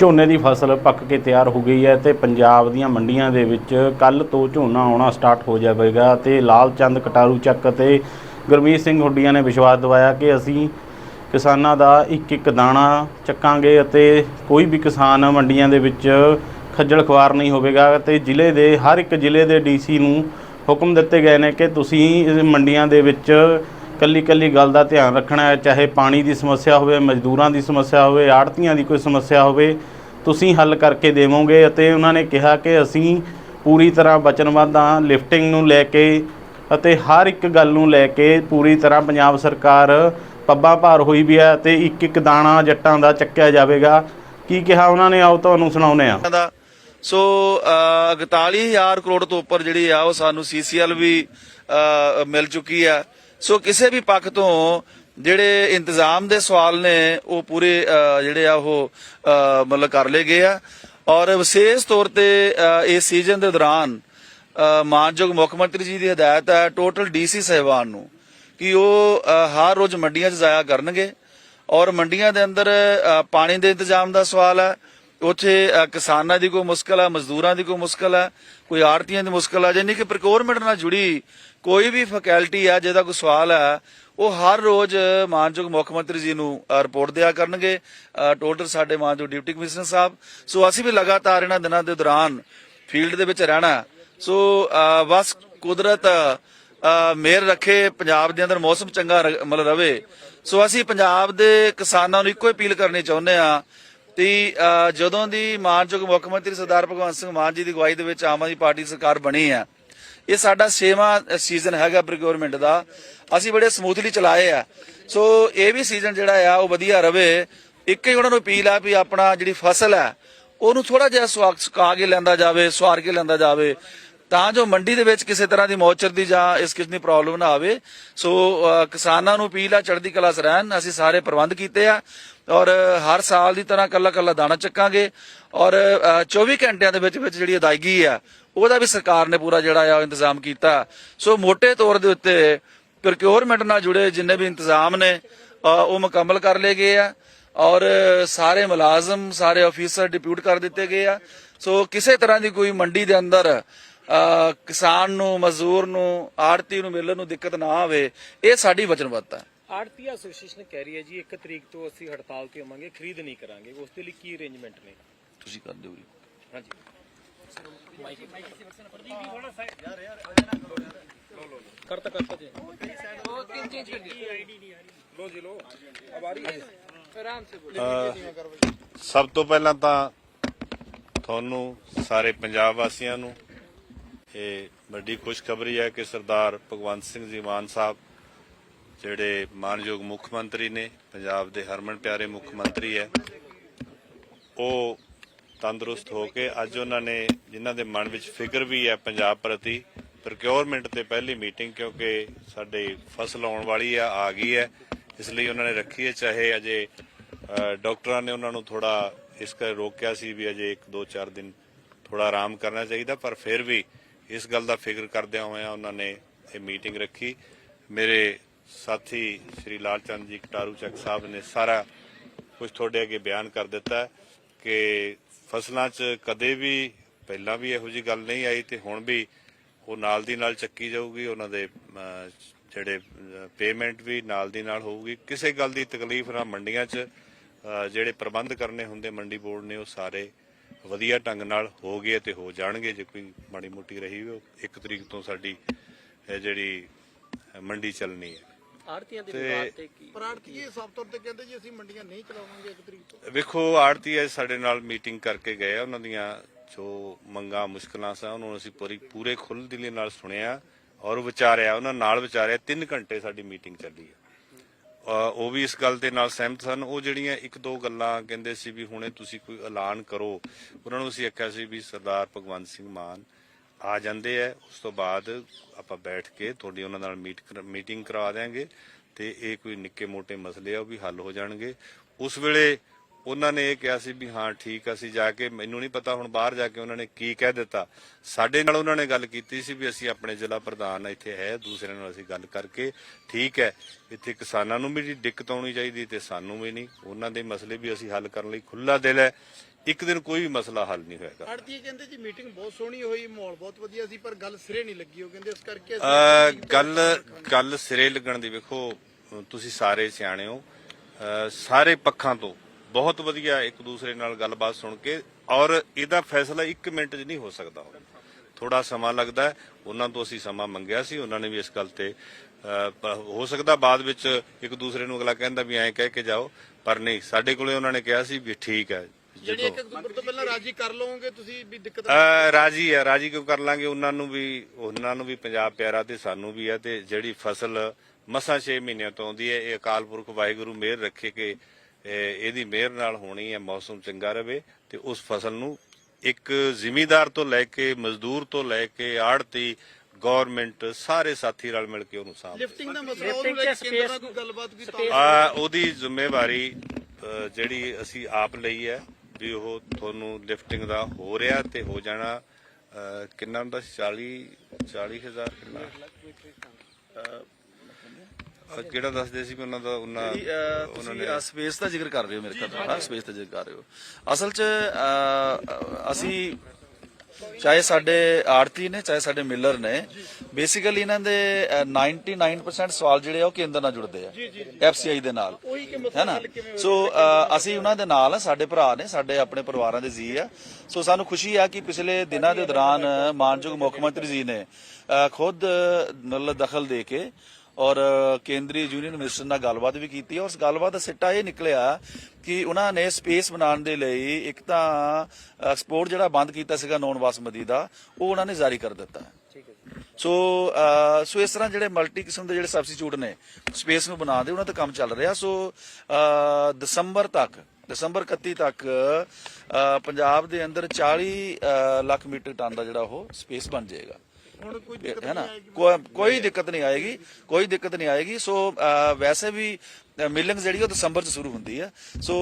ਝੋਨੇ ਦੀ ਫਸਲ ਪੱਕ ਕੇ ਤਿਆਰ ਹੋ ਗਈ ਹੈ ਤੇ ਪੰਜਾਬ ਦੀਆਂ ਮੰਡੀਆਂ ਦੇ ਵਿੱਚ ਕੱਲ ਤੋਂ ਝੋਨਾ ਆਉਣਾ ਸਟਾਰਟ ਹੋ ਜਾਵੇਗਾ ਤੇ ਲਾਲ ਚੰਦ ਕਟਾਰੂ ਚੱਕ ਅਤੇ ਗੁਰਮੀਤ ਸਿੰਘ ਹੁੱਡੀਆਂ ਨੇ ਵਿਸ਼ਵਾਸ ਦਿਵਾਇਆ ਕਿ ਅਸੀਂ ਕਿਸਾਨਾਂ ਦਾ ਇੱਕ ਇੱਕ ਦਾਣਾ ਚੱਕਾਂਗੇ ਅਤੇ ਕੋਈ ਵੀ ਕਿਸਾਨ ਮੰਡੀਆਂ ਦੇ ਵਿੱਚ ਖੱਜਲ ਖਵਾਰ ਨਹੀਂ ਹੋਵੇਗਾ ਤੇ ਜ਼ਿਲ੍ਹੇ ਦੇ, ਹਰ ਇੱਕ ਜ਼ਿਲ੍ਹੇ ਦੇ ਡੀਸੀ ਨੂੰ ਹੁਕਮ ਦਿੱਤੇ ਗਏ ਨੇ ਕਿ ਤੁਸੀਂ ਮੰਡੀਆਂ ਦੇ ਵਿੱਚ ਕੱਲੀ ਕੱਲੀ ਗੱਲ ਦਾ ਧਿਆਨ ਰੱਖਣਾ ਹੈ ਚਾਹੇ ਪਾਣੀ ਦੀ ਸਮੱਸਿਆ ਹੋਵੇ ਮਜ਼ਦੂਰਾਂ ਦੀ ਸਮੱਸਿਆ ਹੋਵੇ ਆੜਤੀਆਂ ਦੀ ਕੋਈ ਸਮੱਸਿਆ ਹੋਵੇ ਤੁਸੀਂ ਹੱਲ ਕਰਕੇ ਦੇਵੋਗੇ ਅਤੇ ਉਹਨਾਂ ਨੇ ਕਿਹਾ ਕਿ ਅਸੀਂ ਪੂਰੀ ਤਰ੍ਹਾਂ ਵਚਨਬੱਧ ਹਾਂ ਲਿਫਟਿੰਗ ਨੂੰ ਲੈ ਕੇ ਅਤੇ ਹਰ ਇੱਕ ਗੱਲ ਨੂੰ ਲੈ ਕੇ ਪੂਰੀ ਤਰ੍ਹਾਂ ਪੰਜਾਬ ਸਰਕਾਰ ਪੱਬਾਂ ਭਾਰ ਹੋਈ ਵੀ ਹੈ ਤੇ ਇੱਕ ਇੱਕ ਦਾਣਾ ਜੱਟਾਂ ਦਾ ਚੱਕਿਆ ਜਾਵੇਗਾ। ਕੀ ਕਿਹਾ ਉਹਨਾਂ ਨੇ? ਆਓ ਤੁਹਾਨੂੰ ਸੁਣਾਉਨੇ ਆ ਸੋ ਅ, 41000 ਕਰੋੜ ਤੋਂ ਉੱਪਰ ਜਿਹੜੀ ਆ ਉਹ ਸਾਨੂੰ ਸੀਸੀਐਲ ਵੀ ਮਿਲ ਚੁੱਕੀ ਆ। ਸੋ ਕਿਸੇ ਵੀ ਪੱਖ ਤੋਂ ਜਿਹੜੇ ਇੰਤਜ਼ਾਮ ਦੇ ਸਵਾਲ ਨੇ, ਉਹ ਪੂਰੇ ਜਿਹੜੇ ਆ, ਉਹ ਮਤਲਬ ਕਰ ਲਏ ਗਏ ਆ। ਔਰ ਵਿਸ਼ੇਸ਼ ਤੌਰ ਤੇ ਇਸ ਸੀਜ਼ਨ ਦੇ ਦੌਰਾਨ ਮਾਨਯੋਗ ਮੁੱਖ ਮੰਤਰੀ ਜੀ ਦੀ ਹਦਾਇਤ ਹੈ ਟੋਟਲ ਡੀਸੀ ਸਹਿਬਾਨ ਨੂੰ ਕਿ ਉਹ ਹਰ ਰੋਜ਼ ਮੰਡੀਆਂ 'ਚ ਜਾਇਆ ਕਰਨਗੇ। ਔਰ ਮੰਡੀਆਂ ਦੇ ਅੰਦਰ ਪਾਣੀ ਦੇ ਇੰਤਜ਼ਾਮ ਦਾ ਸਵਾਲ ਹੈ। ਉੱਥੇ ਕਿਸਾਨਾਂ ਦੀ ਕੋਈ ਮੁਸ਼ਕਲ ਹੈ, ਮਜ਼ਦੂਰਾਂ ਦੀ ਕੋਈ ਮੁਸ਼ਕਲ ਹੈ, ਕੋਈ ਆੜਤੀਆਂ ਦੀ ਮੁਸ਼ਕਲ ਹੈ ਜਾਨੀ ਕਿ ਪ੍ਰੋਕਿਉਰਮੈਂਟ ਨਾਲ ਜੁੜੀ ਕੋਈ ਵੀ ਫੈਕਲਟੀ ਆ ਜਿਹਦਾ ਕੋਈ ਸਵਾਲ ਹੈ ਉਹ ਹਰ ਰੋਜ਼ ਮਾਨਯੋਗ ਮੁੱਖ ਮੰਤਰੀ ਜੀ ਨੂੰ ਰਿਪੋਰਟ ਦਿਆ ਕਰਨਗੇ। ਟੋਟਲ ਸਾਡੇ ਮਾਨਯੋਗ ਡਿਪਟੀ ਕਮਿਸ਼ਨਰ ਸਾਹਿਬ। ਸੋ ਅਸੀਂ ਵੀ ਲਗਾਤਾਰ ਇਹਨਾਂ ਦਿਨਾਂ ਦੇ ਦੌਰਾਨ ਫੀਲਡ ਦੇ ਵਿੱਚ ਰਹਿਣਾ। ਸੋ ਬਸ ਕੁਦਰਤ ਅ, ਰੱਖੇ ਪੰਜਾਬ ਦੇ ਅੰਦਰ ਮੌਸਮ ਚੰਗਾ ਮਤਲਬ ਰਵੇ। ਸੋ ਅਸੀਂ ਪੰਜਾਬ ਦੇ ਕਿਸਾਨਾਂ ਨੂੰ ਇੱਕੋ ਅਪੀਲ ਕਰਨੀ ਚਾਹੁੰਦੇ ਆ ਕਿ ਜਦੋਂ ਦੀ ਮਾਨਯੋਗ ਮੁੱਖ ਮੰਤਰੀ ਸਰਦਾਰ ਭਗਵੰਤ ਸਿੰਘ ਮਾਨ ਜੀ ਦੀ ਅਗਵਾਈ ਦੇ ਵਿੱਚ ਆਮ ਆਦਮੀ ਪਾਰਟੀ ਸਰਕਾਰ ਬਣੀ ਆ ਇਹ ਸਾਡਾ ਛੇਵਾਂ ਸੀਜ਼ਨ ਹੈਗਾ ਪ੍ਰੋਕਿਉਰਮੈਂਟ ਦਾ। ਅਸੀਂ ਬੜੇ ਸਮੂਥਲੀ ਚਲਾਏ ਆ। ਸੋ ਇਹ ਵੀ ਸੀਜ਼ਨ ਜਿਹੜਾ ਆ, ਉਹ ਵਧੀਆ ਰਵੇ। ਇੱਕ ਹੀ ਉਹਨਾਂ ਨੂੰ ਅਪੀਲ ਆ ਵੀ ਆਪਣਾ ਜਿਹੜੀ ਫਸਲ ਹੈ ਉਹਨੂੰ ਥੋੜਾ ਜਿਹਾ ਸੁਕਾ ਕੇ ਲੈਂਦਾ ਜਾਵੇ ਸਵਾਰ ਕੇ ਲੈਂਦਾ ਜਾਵੇ। ਤਾਂ ਜੋ ਮੰਡੀ ਦੇ ਵਿੱਚ ਕਿਸੇ ਤਰ੍ਹਾਂ ਦੀ ਮੌਚਰ ਦੀ ਜਾਂ ਇਸ ਕਿਸਮ ਦੀ ਪ੍ਰੋਬਲਮ ਨਾ ਆਵੇ। ਸੋ ਕਿਸਾਨਾਂ ਨੂੰ ਅਪੀਲ ਆ ਚੜ੍ਹਦੀ ਕਲਾ 'ਚ ਰਹਿਣ। ਅਸੀਂ ਸਾਰੇ ਪ੍ਰਬੰਧ ਕੀਤੇ ਆ ਔਰ ਹਰ ਸਾਲ ਦੀ ਤਰ੍ਹਾਂ ਕੱਲਾ ਕੱਲਾ ਦਾਣਾ ਚੱਕਾਂਗੇ ਔਰ ਅ, 24 ਘੰਟਿਆਂ ਦੇ ਵਿੱਚ ਵਿੱਚ ਜਿਹੜੀ ਅਦਾਇਗੀ ਆ ਉਹਦਾ ਵੀ ਸਰਕਾਰ ਨੇ ਪੂਰਾ ਜਿਹੜਾ ਆ ਇੰਤਜ਼ਾਮ ਕੀਤਾ। ਸੋ ਮੋٹے ਤੌਰ ਦੇ ਉੱਤੇ ਪ੍ਰੋਕਿਉਰਮੈਂਟ ਨਾਲ ਜੁੜੇ ਜਿੰਨੇ ਵੀ ਇੰਤਜ਼ਾਮ ਨੇ ਉਹ ਮੁਕੰਮਲ ਕਰ ਲਏ ਗਏ ਆ ਔਰ ਸਾਰੇ ਮੁਲਾਜ਼ਮ ਸਾਰੇ ਅਫੀਸਰ ਡਿਪਿਊਟ ਕਰ ਦਿੱਤੇ ਗਏ ਆ। ਸੋ ਕਿਸੇ ਤਰ੍ਹਾਂ ਦੀ ਕੋਈ ਮੰਡੀ ਦੇ ਅੰਦਰ ਕਿਸਾਨ ਨੂੰ ਮਜ਼ਦੂਰ ਨੂੰ ਆੜਤੀ ਨੂੰ ਮਿਲਣ ਨੂੰ ਦਿੱਕਤ ਨਾ ਆਵੇ ਇਹ ਸਾਡੀ ਵਚਨਬੱਧਤਾ ਹੈ। ਆੜਤੀ ਐਸੋਸੀਏਸ਼ਨ ਕਹਿ ਰਹੀ ਹੈ ਜੀ 1 ਤਰੀਕ ਤੋਂ ਅਸੀਂ ਹੜਤਾਲ ਤੇ ਆਵਾਂਗੇ ਖਰੀਦ ਨਹੀਂ ਕਰਾਂਗੇ। ਉਸ ਦੇ ਲਈ ਕੀ ਅਰੇਂਜਮੈਂਟ ਨੇ? ਤੁਸੀਂ ਕਰ ਦਿਓ ਜੀ। ਹਾਂਜੀ। ਕਰਤਾ ਕਰਤਾ ਜੀ ਸਭ ਤੋਂ ਪਹਿਲਾਂ ਤਾਂ ਤੁਹਾਨੂੰ ਸਾਰੇ ਪੰਜਾਬ ਵਾਸੀਆਂ ਨੂੰ ਇਹ ਵੱਡੀ ਖੁਸ਼ਖਬਰੀ ਹੈ ਕਿ ਸਰਦਾਰ ਭਗਵੰਤ ਸਿੰਘ ਜੀ ਮਾਨ ਸਾਹਿਬ, ਜਿਹੜੇ ਮਾਨਯੋਗ ਮੁੱਖ ਮੰਤਰੀ ਨੇ, ਪੰਜਾਬ ਦੇ ਹਰਮਨ ਪਿਆਰੇ ਮੁੱਖ ਮੰਤਰੀ ਹੈ, ਉਹ ਤੰਦਰੁਸਤ ਹੋ ਕੇ ਅੱਜ ਉਹਨਾਂ ਨੇ, ਜਿਨ੍ਹਾਂ ਦੇ ਮਨ ਵਿੱਚ ਫਿਕਰ ਵੀ ਹੈ ਪੰਜਾਬ ਪ੍ਰਤੀ ਪ੍ਰੋਕਿਉਰਮੈਂਟ ਤੇ ਪਹਿਲੀ ਮੀਟਿੰਗ ਕਿਉਂਕਿ ਸਾਡੇ ਫਸਲ ਆਉਣ ਵਾਲੀ ਆ ਆ ਗਈ ਹੈ। ਇਸ ਲਈ ਉਹਨਾਂ ਨੇ ਰੱਖੀ ਹੈ, ਚਾਹੇ ਅਜੇ ਡਾਕਟਰਾਂ ਨੇ ਉਹਨਾਂ ਨੂੰ ਥੋੜਾ ਇਸ ਕਰ ਰੋਕਿਆ ਸੀ ਵੀ ਅਜੇ 1 2 4 ਦਿਨ ਥੋੜਾ ਆਰਾਮ ਕਰਨਾ ਚਾਹੀਦਾ, ਪਰ ਫਿਰ ਵੀ ਇਸ ਗੱਲ ਦਾ ਫਿਕਰ ਕਰਦਿਆਂ ਹੋਇਆਂ ਉਹਨਾਂ ਨੇ ਇਹ ਮੀਟਿੰਗ ਰੱਖੀ। ਮੇਰੇ ਸਾਥੀ ਸ਼੍ਰੀ ਲਾਲਚੰਦ ਜੀ ਕਟਾਰੂ ਚੱਕ ਸਾਹਿਬ ਨੇ ਸਾਰਾ ਕੁਝ ਤੁਹਾਡੇ ਅੱਗੇ ਬਿਆਨ ਕਰ ਦਿੱਤਾ ਕਿ ਫਸਲਾਂ 'ਚ ਕਦੇ ਵੀ ਪਹਿਲਾਂ ਵੀ ਇਹੋ ਜੀ ਗੱਲ ਨਹੀਂ ਆਈ ਤੇ ਹੁਣ ਵੀ ਉਹ ਨਾਲ ਦੀ ਨਾਲ ਚੱਕੀ ਜਾਊਗੀ, ਉਹਨਾਂ ਦੇ ਜਿਹੜੇ ਪੇਮੈਂਟ ਵੀ ਨਾਲ ਦੀ ਨਾਲ ਹੋਊਗੀ। ਕਿਸੇ ਗੱਲ ਦੀ ਤਕਲੀਫ ਨਾ ਮੰਡੀਆਂ 'ਚ ਜਿਹੜੇ ਪ੍ਰਬੰਧ ਕਰਨੇ ਹੁੰਦੇ ਮੰਡੀ ਬੋਰਡ ਨੇ ਉਹ ਸਾਰੇ ਵਧੀਆ ਢੰਗ ਨਾਲ ਹੋ ਗਏ ਤੇ ਹੋ ਜਾਣਗੇ ਜੇ ਕੋਈ ਮਾੜੀ ਮੋਟੀ ਰਹੀ ਉਹ ਇੱਕ ਤਰੀਕ ਤੋਂ ਸਾਡੀ ਇਹ ਜਿਹੜੀ ਮੰਡੀ ਚੱਲਣੀ ਹੈ। ਆੜਤੀਆਂ ਦੇ ਤੇ- ਵਿਵਾਦ ਤੇ ਕੀ? ਪਰ ਆੜਤੀਏ ਸਾਫ਼ ਤੌਰ ਤੇ ਕਹਿੰਦੇ ਜੀ ਅਸੀਂ ਮੰਡੀਆਂ ਨਹੀਂ ਚਲਾਵਾਂਗੇ ਇੱਕ ਤਰੀਕ ਤੋਂ। ਵੇਖੋ ਆੜਤੀ ਸਾਡੇ ਨਾਲ ਮੀਟਿੰਗ ਕਰਕੇ ਗਏ ਆ ਉਹਨਾਂ ਦੀਆਂ ਜੋ ਮੰਗਾਂ ਮੁਸ਼ਕਲਾਂ ਸਨ ਉਹਨੂੰ ਅਸੀਂ ਪੂਰੀ ਪੂਰੇ ਖੁੱਲ੍ਹ ਦਿਲੀ ਨਾਲ ਸੁਣਿਆ ਔਰ ਵਿਚਾਰਿਆ ਉਹਨਾਂ ਨਾਲ ਵਿਚਾਰਿਆ 3 ਘੰਟੇ ਸਾਡੀ ਮੀਟਿੰਗ ਚੱਲੀ ਉਹ ਵੀ ਇਸ ਗੱਲ ਦੇ ਨਾਲ ਸਹਿਮਤ ਸਨ। ਉਹ ਜਿਹੜੀਆਂ ਇੱਕ ਦੋ ਗੱਲਾਂ ਕਹਿੰਦੇ ਸੀ ਵੀ ਹੁਣੇ ਤੁਸੀਂ ਕੋਈ ਐਲਾਨ ਕਰੋ, ਉਹਨਾਂ ਨੂੰ ਅਸੀਂ ਆਖਿਆ ਸੀ ਵੀ ਸਰਦਾਰ ਭਗਵੰਤ ਸਿੰਘ ਮਾਨ ਆ ਜਾਂਦੇ ਐ ਉਸ ਤੋਂ ਬਾਅਦ ਆਪਾਂ ਬੈਠ ਕੇ ਤੁਹਾਡੀ ਉਹਨਾਂ ਨਾਲ ਮੀਟ ਮੀਟਿੰਗ ਕਰਵਾ ਦਿਆਂਗੇ ਤੇ ਇਹ ਕੋਈ ਨਿੱਕੇ ਮੋਟੇ ਮਸਲੇ ਆ ਉਹ ਵੀ ਹੱਲ ਹੋ ਜਾਣਗੇ। ਉਸ ਵੇਲੇ ਉਹਨਾਂ ਨੇ ਇਹ ਕਿਹਾ ਸੀ ਵੀ ਹਾਂ ਠੀਕ ਅਸੀਂ ਜਾ ਕੇ ਮੈਨੂੰ ਨਹੀਂ ਪਤਾ ਹੁਣ ਬਾਹਰ ਜਾ ਕੇ ਉਹਨਾਂ ਨੇ ਕੀ ਕਹਿ ਦਿੱਤਾ। ਸਾਡੇ ਨਾਲ ਉਹਨਾਂ ਨੇ ਗੱਲ ਕੀਤੀ ਸੀ ਵੀ ਅਸੀਂ ਆਪਣੇ ਜ਼ਿਲ੍ਹਾ ਪ੍ਰਧਾਨ ਇੱਥੇ ਹੈ ਦੂਸਰਿਆਂ ਨਾਲ ਅਸੀਂ ਗੱਲ ਕਰਕੇ ਠੀਕ ਹੈ। ਇੱਥੇ ਕਿਸਾਨਾਂ ਨੂੰ ਵੀ ਦਿੱਕਤ ਆਉਣੀ ਚਾਹੀਦੀ ਤੇ ਸਾਨੂੰ ਵੀ ਨਹੀਂ। ਉਹਨਾਂ ਦੇ ਮਸਲੇ ਵੀ ਅਸੀਂ ਹੱਲ ਕਰਨ ਲਈ ਖੁੱਲਾ ਦਿਲ ਹੈ। ਇੱਕ ਦਿਨ ਕੋਈ ਵੀ ਮਸਲਾ ਹੱਲ ਨਹੀਂ ਹੋਏਗਾ। ਆੜਤੀ ਕਹਿੰਦੇ ਜੀ ਮੀਟਿੰਗ ਬਹੁਤ ਸੋਹਣੀ ਹੋਈ ਮਾਹੌਲ ਬਹੁਤ ਵਧੀਆ ਸੀ ਪਰ ਗੱਲ ਸਿਰੇ ਨਹੀਂ ਲੱਗੀ। ਉਹ ਕਹਿੰਦੇ ਇਸ ਕਰਕੇ ਅਸੀਂ ਗੱਲ ਗੱਲ ਸਿਰੇ ਲੱਗਣ ਦੀ ਵੇਖੋ ਤੁਸੀਂ ਸਾਰੇ ਸਿਆਣੇ ਹੋ। ਅਹ ਸਾਰੇ ਪੱਖਾਂ ਤੋਂ ਬਹੁਤ ਵਧੀਆ ਇੱਕ ਦੂਸਰੇ ਨਾਲ ਗੱਲਬਾਤ ਸੁਣ ਕੇ ਔਰ ਇਹਦਾ ਫੈਸਲਾ 1 ਮਿੰਟ 'ਚ ਨਹੀਂ ਹੋ ਸਕਦਾ ਥੋੜਾ ਸਮਾਂ ਲੱਗਦਾ ਹੈ। ਉਹਨਾਂ ਤੋਂ ਅਸੀਂ ਸਮਾਂ ਮੰਗਿਆ ਸੀ। ਉਹਨਾਂ ਨੇ ਵੀ ਇਸ ਗੱਲ ਤੇ ਹੋ ਸਕਦਾ ਬਾਅਦ ਵਿੱਚ ਇੱਕ ਦੂਸਰੇ ਨੂੰ ਅਗਲਾ ਕਹਿੰਦਾ ਵੀ ਐਂ ਕਹਿ ਕੇ ਜਾਓ ਪਰ ਨਹੀਂ ਸਾਡੇ ਕੋਲੇ ਉਹਨਾਂ ਨੇ ਕਿਹਾ ਸੀ ਵੀ ਠੀਕ ਹੈ ਜਿਹੜੀ ਜਦੋਂ ਇੱਕ ਅਕਤੂਬਰ ਤੋਂ ਪਹਿਲਾਂ ਰਾਜੀ ਕਰ ਲਓਗੇ ਤੁਸੀਂ ਵੀ ਦਿੱਕਤ ਰਾਜੀ ਹੈ ਰਾਜੀ ਕਿਉਂ ਕਰ ਲਾਂਗੇ? ਉਹਨਾਂ ਨੂੰ ਵੀ ਉਹਨਾਂ ਨੂੰ ਵੀ ਪੰਜਾਬ ਪਿਆਰਾ ਤੇ ਸਾਨੂੰ ਵੀ ਹੈ ਤੇ ਜਿਹੜੀ ਫਸਲ ਮਸਾਂ 6 ਮਹੀਨਿਆਂ ਤੋਂ ਆਉਂਦੀ ਹੈ ਇਹ ਅਕਾਲ ਪੁਰਖ ਵਾਹਿਗੁਰੂ ਮਿਹਰ ਰੱਖੇ ਕਿ ਇਹਦੀ ਮਿਹਰ ਨਾਲ ਹੋਣੀ ਹੈ ਮੌਸਮ ਚੰਗਾ ਰਵੇ ਤੇ ਉਸ ਫਸਲ ਨੂੰ ਇੱਕ ਜ਼ਿਮੀਦਾਰ ਤੋਂ ਲੈ ਕੇ ਮਜ਼ਦੂਰ ਤੋਂ ਲੈ ਕੇ ਆੜਤੀ ਗਵਰਨਮੈਂਟ ਸਾਰੇ ਸਾਥੀ ਰਲ ਮਿਲ ਕੇ ਉਹਨੂੰ ਸਾਂਭ ਲਿਫਟਿੰਗ ਦਾ ਮਸਲਾ ਉਹਨੂੰ ਲੈ ਕੇ ਕੇਂਦਰ ਨਾਲ ਕੋਈ ਗੱਲਬਾਤ ਵੀ ਤਾਂ ਆ ਉਹਦੀ ਜ਼ਿੰਮੇਵਾਰੀ ਜਿਹੜੀ ਅਸੀਂ ਆਪ ਲਈ ਹੈ ਵੀ ਉਹ ਤੁਹਾਨੂੰ ਲਿਫਟਿੰਗ ਦਾ ਹੋ ਰਿਹਾ ਤੇ ਹੋ ਜਾਣਾ ਕਿੰਨਾ ਹੁੰਦਾ ਸੀ? 40 40000 ਕਿੰਨਾ ਅ, ਕਿਹੜਾ ਦੱਸਦੇ ਸੀ ਵੀ ਉਹਨਾਂ ਦਾ ਉਹਨਾਂ ਜਿਹੜੀ, ਅਹ, ਤੁਸੀਂ ਸਪੇਸ ਦਾ ਜ਼ਿਕਰ ਕਰ ਰਹੇ ਹੋ ਮੇਰੇ ਖਿਆਲ ਹਾਂ। ਸਪੇਸ ਦਾ ਜ਼ਿਕਰ ਕਰ ਰਹੇ ਹੋ। ਅਸਲ 'ਚ ਅਹ, ਅਸੀਂ ਚਾਹੇ ਸਾਡੇ ਆੜਤੀ ਨੇ ਚਾਹੇ ਸਾਡੇ ਮਿਲਰ ਨੇ ਬੇਸਿਕਲੀ ਇਹਨਾਂ ਦੇ ਅਹ, 99% ਸਵਾਲ ਜਿਹੜੇ ਆ ਉਹ ਕੇਂਦਰ ਨਾਲ ਜੁੜਦੇ ਆ। ਐਫਸੀਆਈ ਦੇ ਨਾਲ। ਹੈ ਨਾ? ਸੋ ਅਹ, ਅਸੀਂ ਉਹਨਾਂ ਦੇ ਨਾਲ ਆ ਸਾਡੇ ਭਰਾ ਨੇ ਸਾਡੇ ਆਪਣੇ ਪਰਿਵਾਰਾਂ ਦੇ ਜੀ ਆ। ਸੋ ਸਾਨੂੰ ਖੁਸ਼ੀ ਆ ਕਿ ਪਿਛਲੇ ਦਿਨਾਂ ਦੇ ਦੌਰਾਨ ਮਾਨਯੋਗ ਮੁੱਖ ਮੰਤਰੀ ਜੀ ਨੇ ਅਹ, ਖੁਦ ਮਤਲਬ ਦਖਲ ਦੇ ਕੇ ਔਰ ਕੇਂਦਰੀ ਯੂਨੀਅਨ ਮਿਨਿਸਟਰ ਨਾਲ ਗੱਲਬਾਤ ਵੀ ਕੀਤੀ ਔਰ ਉਸ ਗੱਲਬਾਤ ਦਾ ਸਿੱਟਾ ਇਹ ਨਿਕਲਿਆ ਕਿ ਉਹਨਾਂ ਨੇ ਸਪੇਸ ਬਣਾਉਣ ਦੇ ਲਈ ਇੱਕ ਤਾਂ ਐਕਸਪੋਰਟ ਜਿਹੜਾ ਬੰਦ ਕੀਤਾ ਸੀਗਾ ਨੌਨ ਬਾਸਮਤੀ ਦਾ ਉਹ ਉਹਨਾਂ ਨੇ ਜਾਰੀ ਕਰ ਦਿੱਤਾ। ਸੋ ਸੋ ਇਸ ਤਰ੍ਹਾਂ ਜਿਹੜੇ ਮਲਟੀ ਕਿਸਮ ਦੇ ਜਿਹੜੇ ਸਬਸਟੀਟਿਊਟ ਨੇ ਸਪੇਸ ਨੂੰ ਬਣਾ ਦੇ ਉਹਨਾਂ ਤੇ ਕੰਮ ਚੱਲ ਰਿਹਾ। ਸੋ ਦਸੰਬਰ ਤੱਕ ਦਸੰਬਰ 31 ਤੱਕ ਪੰਜਾਬ ਦੇ ਅੰਦਰ 40 ਅਹ, ਲੱਖ ਮੀਟਰ ਟਨ ਦਾ ਜਿਹੜਾ ਉਹ ਸਪੇਸ ਬਣ ਜਾਏਗਾ। ਹੈ ਨਾ? ਕੋਈ ਦਿੱਕਤ ਨਹੀਂ ਆਏਗੀ ਕੋਈ ਦਿੱਕਤ ਨਹੀਂ ਆਏਗੀ। ਸੋ ਵੈਸੇ ਵੀ ਮਿਲਿੰਗ ਜਿਹੜੀ ਉਹ ਦਸੰਬਰ ਚ ਸ਼ੁਰੂ ਹੁੰਦੀ ਹੈ ਸੋ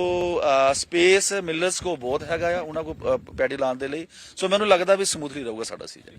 ਸਪੇਸ ਮਿਲਰਸ ਕੋ ਬਹੁਤ ਹੈਗਾ ਆ ਉਹਨਾਂ ਕੋ ਪੈਡੀ ਲਾਉਣ ਦੇ ਲਈ। ਸੋ ਮੈਨੂੰ ਲੱਗਦਾ ਵੀ ਸਮੂਥਲੀ ਰਹੂਗਾ ਸਾਡਾ ਸੀਜ਼ਨ